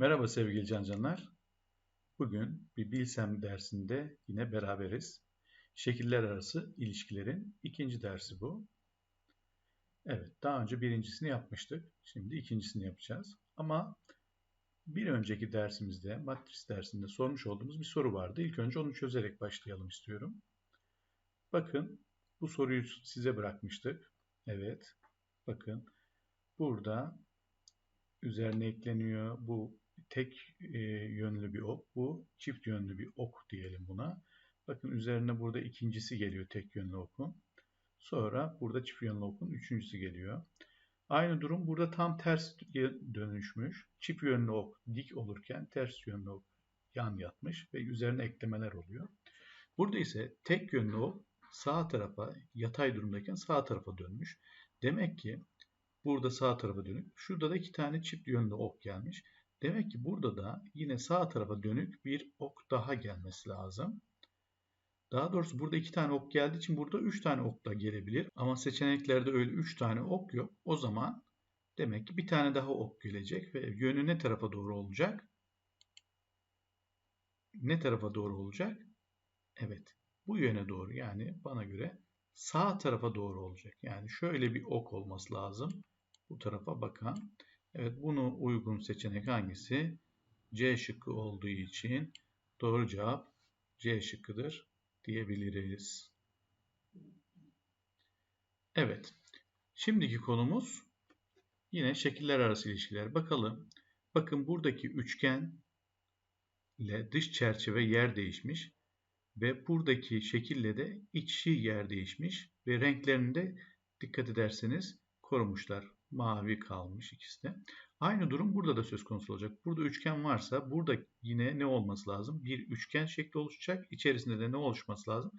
Merhaba sevgili cancanlar. Bugün bir Bilsem dersinde yine beraberiz. Şekiller arası ilişkilerin ikinci dersi bu. Evet, daha önce birincisini yapmıştık. Şimdi ikincisini yapacağız. Ama bir önceki dersimizde, matris dersinde sormuş olduğumuz bir soru vardı. İlk önce onu çözerek başlayalım istiyorum. Bakın, bu soruyu size bırakmıştık. Evet, bakın. Burada üzerine ekleniyor. Bu tek e, yönlü bir ok. Bu çift yönlü bir ok diyelim buna. Bakın üzerine burada ikincisi geliyor tek yönlü okun. Sonra burada çift yönlü okun üçüncüsü geliyor. Aynı durum burada tam ters dönüşmüş. Çift yönlü ok dik olurken ters yönlü ok yan yatmış ve üzerine eklemeler oluyor. Burada ise tek yönlü ok sağ tarafa yatay durumdayken sağ tarafa dönmüş. Demek ki burada sağ tarafa dönük. Şurada da iki tane çift yönlü ok gelmiş. Demek ki burada da yine sağ tarafa dönük bir ok daha gelmesi lazım. Daha doğrusu burada iki tane ok geldiği için burada üç tane ok da gelebilir. Ama seçeneklerde öyle üç tane ok yok. O zaman demek ki bir tane daha ok gelecek ve yönü ne tarafa doğru olacak? Ne tarafa doğru olacak? Evet, bu yöne doğru yani bana göre sağ tarafa doğru olacak. Yani şöyle bir ok olması lazım. Bu tarafa bakan. Evet bunu uygun seçenek hangisi? C şıkkı olduğu için doğru cevap C şıkkıdır diyebiliriz. Evet. Şimdiki konumuz yine şekiller arası ilişkiler. Bakalım. Bakın buradaki üçgen ile dış çerçeve yer değişmiş ve buradaki şekille de içi yer değişmiş ve renklerini de dikkat ederseniz korumuşlar mavi kalmış ikisi de. Aynı durum burada da söz konusu olacak. Burada üçgen varsa burada yine ne olması lazım? Bir üçgen şekli oluşacak. İçerisinde de ne oluşması lazım?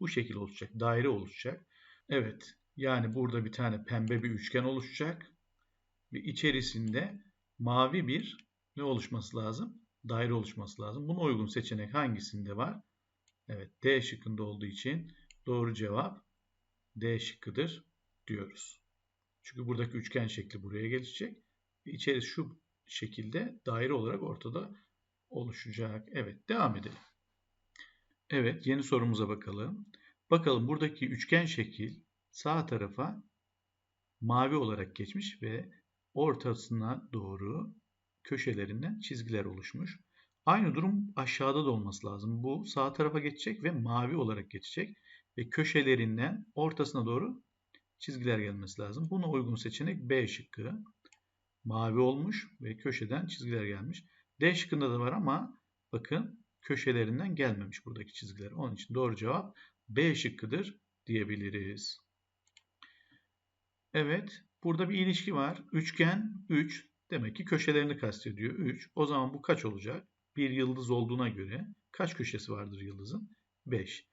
Bu şekil oluşacak. Daire oluşacak. Evet. Yani burada bir tane pembe bir üçgen oluşacak. Ve içerisinde mavi bir ne oluşması lazım? Daire oluşması lazım. Buna uygun seçenek hangisinde var? Evet. D şıkkında olduğu için doğru cevap D şıkkıdır diyoruz. Çünkü buradaki üçgen şekli buraya gelişecek. İçerisi şu şekilde daire olarak ortada oluşacak. Evet devam edelim. Evet yeni sorumuza bakalım. Bakalım buradaki üçgen şekil sağ tarafa mavi olarak geçmiş ve ortasına doğru köşelerinden çizgiler oluşmuş. Aynı durum aşağıda da olması lazım. Bu sağ tarafa geçecek ve mavi olarak geçecek ve köşelerinden ortasına doğru çizgiler gelmesi lazım. Buna uygun seçenek B şıkkı. Mavi olmuş ve köşeden çizgiler gelmiş. D şıkkında da var ama bakın köşelerinden gelmemiş buradaki çizgiler. Onun için doğru cevap B şıkkıdır diyebiliriz. Evet, burada bir ilişki var. Üçgen 3 demek ki köşelerini kastediyor. 3. O zaman bu kaç olacak? Bir yıldız olduğuna göre kaç köşesi vardır yıldızın? 5.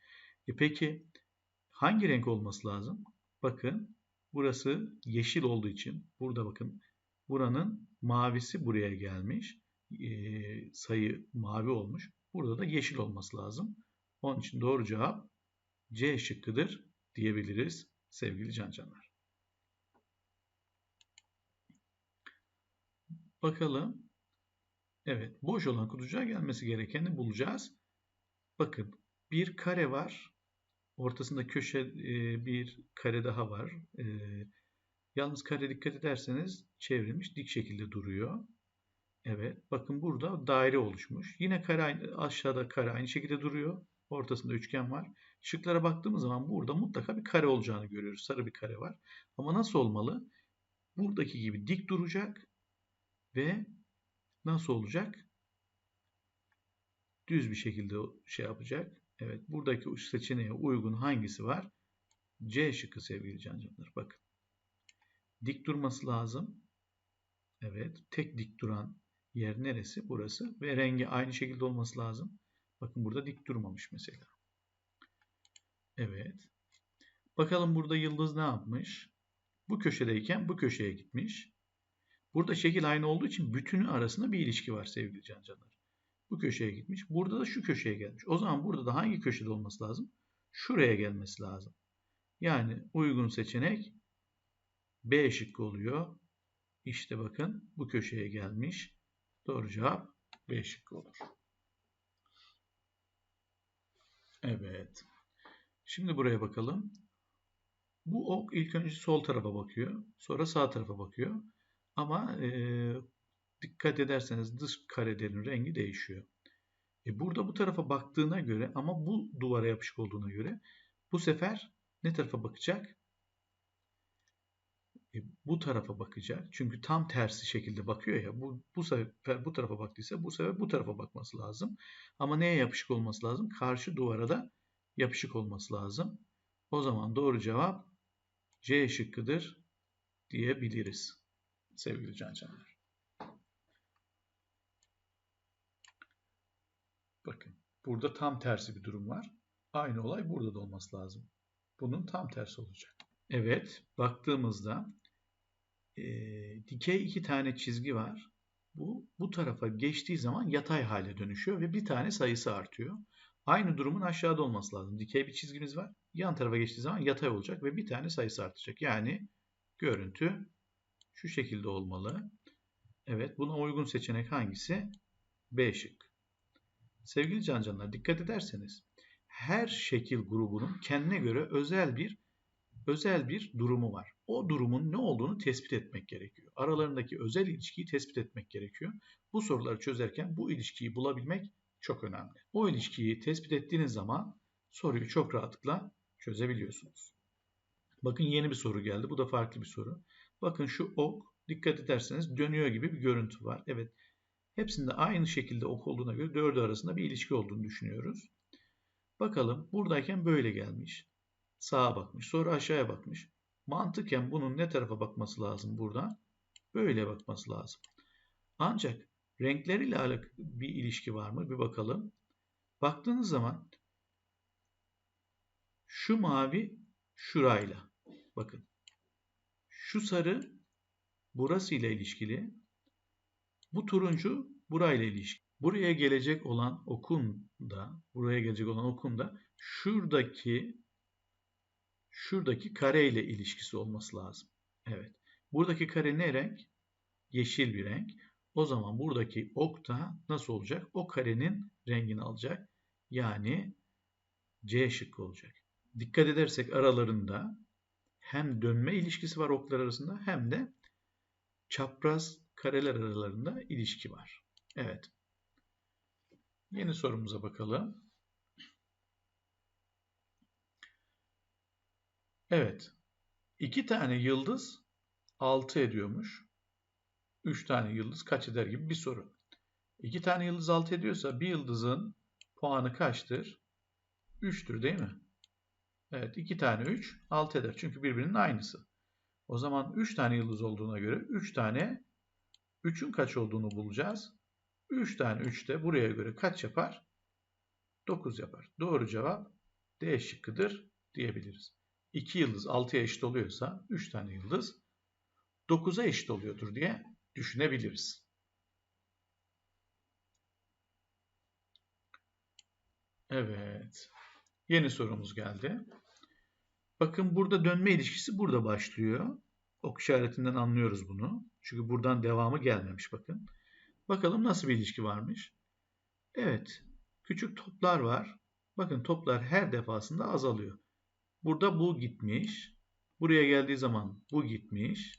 E peki hangi renk olması lazım? Bakın burası yeşil olduğu için burada bakın buranın mavisi buraya gelmiş. E, sayı mavi olmuş. Burada da yeşil olması lazım. Onun için doğru cevap C şıkkıdır diyebiliriz sevgili cancanlar. Bakalım. Evet boş olan kutucuğa gelmesi gerekeni bulacağız. Bakın bir kare var. Ortasında köşe e, bir kare daha var. E, yalnız kare dikkat ederseniz çevrilmiş dik şekilde duruyor. Evet bakın burada daire oluşmuş. Yine kare aşağıda kare aynı şekilde duruyor. Ortasında üçgen var. Şıklara baktığımız zaman burada mutlaka bir kare olacağını görüyoruz. Sarı bir kare var. Ama nasıl olmalı? Buradaki gibi dik duracak ve nasıl olacak? Düz bir şekilde şey yapacak. Evet buradaki uç seçeneğe uygun hangisi var? C şıkkı sevgili cancanlar. Bakın. Dik durması lazım. Evet. Tek dik duran yer neresi? Burası. Ve rengi aynı şekilde olması lazım. Bakın burada dik durmamış mesela. Evet. Bakalım burada yıldız ne yapmış? Bu köşedeyken bu köşeye gitmiş. Burada şekil aynı olduğu için bütünü arasında bir ilişki var sevgili cancanlar bu köşeye gitmiş. Burada da şu köşeye gelmiş. O zaman burada da hangi köşede olması lazım? Şuraya gelmesi lazım. Yani uygun seçenek B şıkkı oluyor. İşte bakın bu köşeye gelmiş. Doğru cevap B şıkkı olur. Evet. Şimdi buraya bakalım. Bu ok ilk önce sol tarafa bakıyor. Sonra sağ tarafa bakıyor. Ama e, dikkat ederseniz dış karelerin rengi değişiyor. E burada bu tarafa baktığına göre ama bu duvara yapışık olduğuna göre bu sefer ne tarafa bakacak? E, bu tarafa bakacak. Çünkü tam tersi şekilde bakıyor ya. Bu, bu sefer bu tarafa baktıysa bu sefer bu tarafa bakması lazım. Ama neye yapışık olması lazım? Karşı duvara da yapışık olması lazım. O zaman doğru cevap C şıkkıdır diyebiliriz sevgili cancanlar. Bakın burada tam tersi bir durum var. Aynı olay burada da olması lazım. Bunun tam tersi olacak. Evet baktığımızda e, dikey iki tane çizgi var. Bu bu tarafa geçtiği zaman yatay hale dönüşüyor ve bir tane sayısı artıyor. Aynı durumun aşağıda olması lazım. Dikey bir çizgimiz var. Yan tarafa geçtiği zaman yatay olacak ve bir tane sayısı artacak. Yani görüntü şu şekilde olmalı. Evet buna uygun seçenek hangisi? B şık. Sevgili cancanlar dikkat ederseniz her şekil grubunun kendine göre özel bir özel bir durumu var. O durumun ne olduğunu tespit etmek gerekiyor. Aralarındaki özel ilişkiyi tespit etmek gerekiyor. Bu soruları çözerken bu ilişkiyi bulabilmek çok önemli. O ilişkiyi tespit ettiğiniz zaman soruyu çok rahatlıkla çözebiliyorsunuz. Bakın yeni bir soru geldi. Bu da farklı bir soru. Bakın şu ok dikkat ederseniz dönüyor gibi bir görüntü var. Evet hepsinde aynı şekilde ok olduğuna göre dördü arasında bir ilişki olduğunu düşünüyoruz. Bakalım buradayken böyle gelmiş. Sağa bakmış sonra aşağıya bakmış. Mantıken bunun ne tarafa bakması lazım burada? Böyle bakması lazım. Ancak renkleriyle alakalı bir ilişki var mı? Bir bakalım. Baktığınız zaman şu mavi şurayla. Bakın. Şu sarı burasıyla ilişkili. Bu turuncu burayla ilişkili. Buraya gelecek olan okun da, buraya gelecek olan okun da şuradaki şuradaki kare ile ilişkisi olması lazım. Evet. Buradaki kare ne renk? Yeşil bir renk. O zaman buradaki ok da nasıl olacak? O karenin rengini alacak. Yani C şıkkı olacak. Dikkat edersek aralarında hem dönme ilişkisi var oklar arasında hem de çapraz kareler aralarında ilişki var. Evet. Yeni sorumuza bakalım. Evet. İki tane yıldız 6 ediyormuş. 3 tane yıldız kaç eder gibi bir soru. 2 tane yıldız 6 ediyorsa bir yıldızın puanı kaçtır? 3'tür değil mi? Evet 2 tane 3 6 eder. Çünkü birbirinin aynısı. O zaman 3 tane yıldız olduğuna göre 3 tane 3'ün kaç olduğunu bulacağız. 3 tane 3 de buraya göre kaç yapar? 9 yapar. Doğru cevap D şıkkıdır diyebiliriz. 2 yıldız 6'ya eşit oluyorsa 3 tane yıldız 9'a eşit oluyordur diye düşünebiliriz. Evet. Yeni sorumuz geldi. Bakın burada dönme ilişkisi burada başlıyor. Ok işaretinden anlıyoruz bunu. Çünkü buradan devamı gelmemiş bakın. Bakalım nasıl bir ilişki varmış. Evet. Küçük toplar var. Bakın toplar her defasında azalıyor. Burada bu gitmiş. Buraya geldiği zaman bu gitmiş.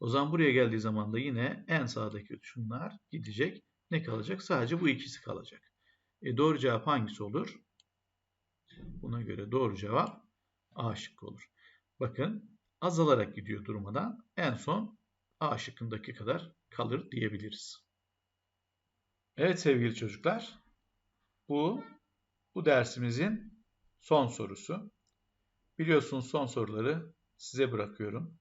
O zaman buraya geldiği zaman da yine en sağdaki şunlar gidecek. Ne kalacak? Sadece bu ikisi kalacak. E doğru cevap hangisi olur? Buna göre doğru cevap A şıkkı olur. Bakın azalarak gidiyor durmadan. En son A şıkkındaki kadar kalır diyebiliriz. Evet sevgili çocuklar. Bu bu dersimizin son sorusu. Biliyorsunuz son soruları size bırakıyorum.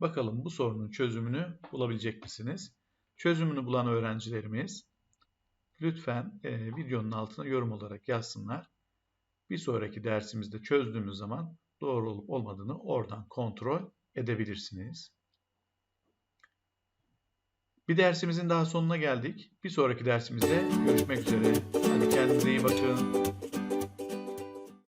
Bakalım bu sorunun çözümünü bulabilecek misiniz? Çözümünü bulan öğrencilerimiz lütfen e, videonun altına yorum olarak yazsınlar. Bir sonraki dersimizde çözdüğümüz zaman doğru olup olmadığını oradan kontrol edebilirsiniz. Bir dersimizin daha sonuna geldik. Bir sonraki dersimizde görüşmek üzere. Hadi kendinize iyi bakın.